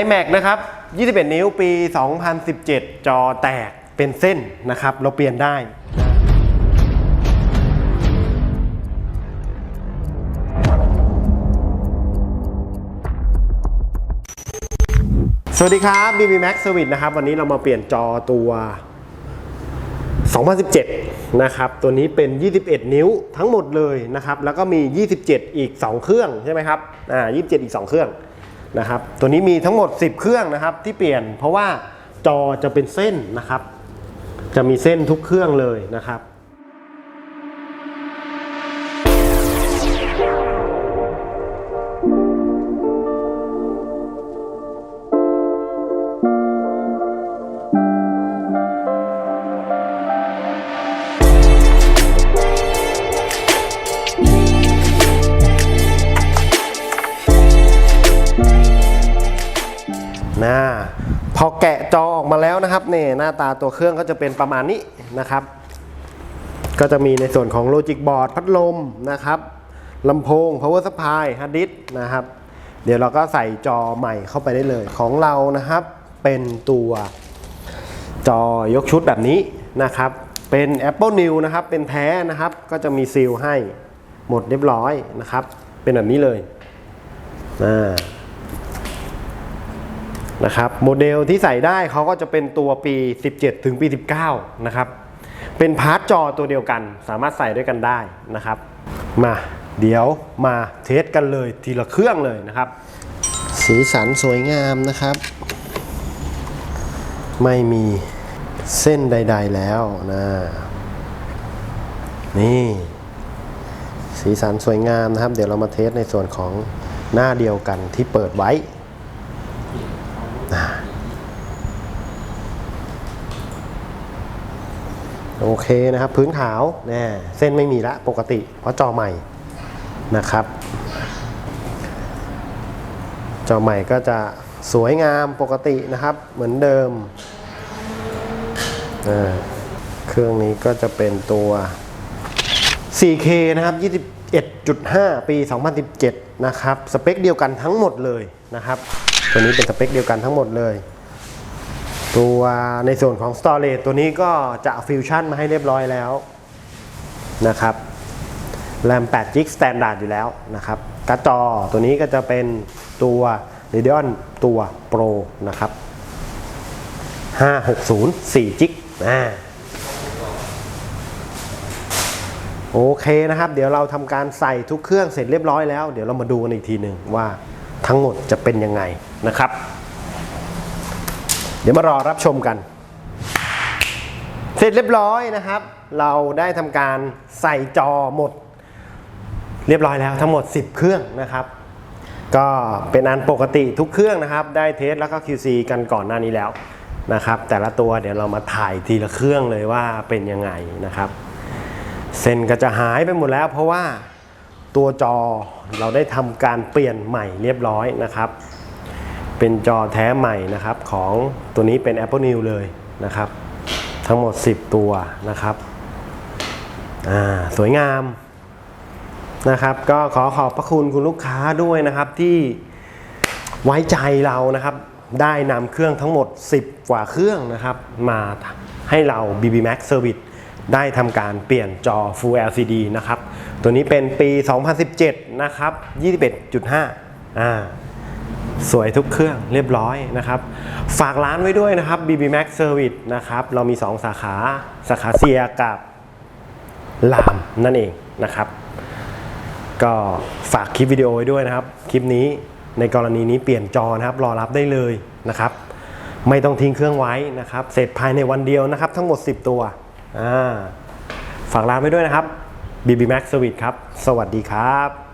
iMac นะครับ 21 นิ้วปี 2017 จอแตกเป็นเส้นนะครับ เราเปลี่ยนได้ สวัสดีครับ BB Max Service นะครับ วันนี้เรามาเปลี่ยนจอตัว 2017 นะครับ ตัวนี้เป็น 21 นิ้วทั้งหมดเลยนะครับ แล้วก็มี 27 อีก 2 เครื่องใช่ไหมครับ อ่า 27 อีก 2 เครื่อง นะครับ ตัวนี้มีทั้งหมด 10 เครื่องนะครับที่เปลี่ยนเพราะว่าจอจะเป็นเส้นนะครับ จะมีเส้นทุกเครื่องเลยนะครับ กะจอออกมาแล้วนะครับเนี่ยหน้าตาตัวเครื่องก็จะเป็นประมาณนี้นะครับ ก็จะมีในส่วนของโลจิกบอร์ดพัดลมนะครับลำโพง power supply hard disk นะครับ เดี๋ยวเราก็ใส่จอใหม่เข้าไปได้เลยของเรานะครับ เป็นตัวจอยกชุดแบบนี้นะครับ เป็น Apple New นะครับ เป็นแท้นะครับ ก็จะมีซีลให้หมดเรียบร้อยนะครับ เป็นแบบนี้เลยอ่า นะครับโมเดลที่ใส่ได้เขาก็จะเป็นตัวปี 17 ถึงปี 19 นะครับ เป็นพาร์ทจอตัวเดียวกัน สามารถใส่ด้วยกันได้นะครับ มาเดี๋ยวมาเทสกันเลยทีละเครื่องเลยนะครับ สีสันสวยงามนะครับ ไม่มีเส้นใด ๆ แล้วนะนี่ สีสันสวยงามนะครับ เดี๋ยวเรามาเทสในส่วนของหน้าเดียวกันที่เปิดไว้ โอเคนะครับ พื้นขาวแน่เส้นไม่มีละปกติ เพราะจอใหม่นะครับ จอใหม่ก็จะสวยงามปกตินะครับ เหมือนเดิม เครื่องนี้ก็จะเป็นตัว 4K นะครับ 21.5 ปี 2017 นะครับ สเปคเดียวกันทั้งหมดเลยนะครับ ตัวนี้เป็นสเปคเดียวกันทั้งหมดเลย ตัวในส่วนของ Storage ตัวนี้ก็จะฟิวชั่นมาให้เรียบร้อยแล้วนะครับแรม8 g b Standard อยู่แล้วนะครับกร์ดจอตัวนี้ก็จะเป็นตัว Radeon ตัว Pro นะครับ 560 4 g b อ่าโอเคนะครับ เดี๋ยวเราทำการใส่ทุกเครื่องเสร็จเรียบร้อยแล้ว เดี๋ยวเรามาดูกันอีกทีหนึ่งว่าทั้งหมดจะเป็นยังไงนะครับ ดี๋ยวมารอรับชมกัน เสร็จเรียบร้อยนะครับ เราได้ทำการใส่จอหมด เรียบร้อยแล้วทั้งหมด 10 เครื่องนะครับ ก็เป็นอันปกติทุกเครื่องนะครับ ได้เทสแล้วก็ QC กันก่อนหน้านี้แล้วนะครับ แต่ละตัวเดี๋ยวเรามาถ่ายทีละเครื่องเลยว่าเป็นยังไงนะครับ เส้นก็จะหายไปหมดแล้วเพราะว่าตัวจอเราได้ทำการเปลี่ยนใหม่เรียบร้อยนะครับ เป็นจอแท้ใหม่นะครับของตัวนี้เป็น Apple New เลยนะครับ ทั้งหมด 10 ตัวนะครับอ่าสวยงามนะครับ ก็ขอขอบพระคุณคุณลูกค้าด้วยนะครับที่ไว้ใจเรานะครับ ได้นำเครื่องทั้งหมด 10 กว่าเครื่องนะครับ มาให้เรา BB Max Service ได้ทำการเปลี่ยนจอ Full LCD นะครับ ตัวนี้เป็นปี 2017 นะครับ 21.5 อ่า สวยทุกเครื่องเรียบร้อยนะครับ ฝากร้านไว้ด้วยนะครับ BB Max Service นะครับ เรามี 2 สาขาสาขาเซียกับลามนั่นเองนะครับ ก็ฝากคลิปวิดีโอไว้ด้วยนะครับ คลิปนี้ในกรณีนี้เปลี่ยนจอนะครับ รอรับได้เลยนะครับ ไม่ต้องทิ้งเครื่องไว้นะครับ เสร็จภายในวันเดียวนะครับ ทั้งหมด 10 ตัวฝากร้านไว้ด้วยนะครับ BB Max Service ครับ สวัสดีครับ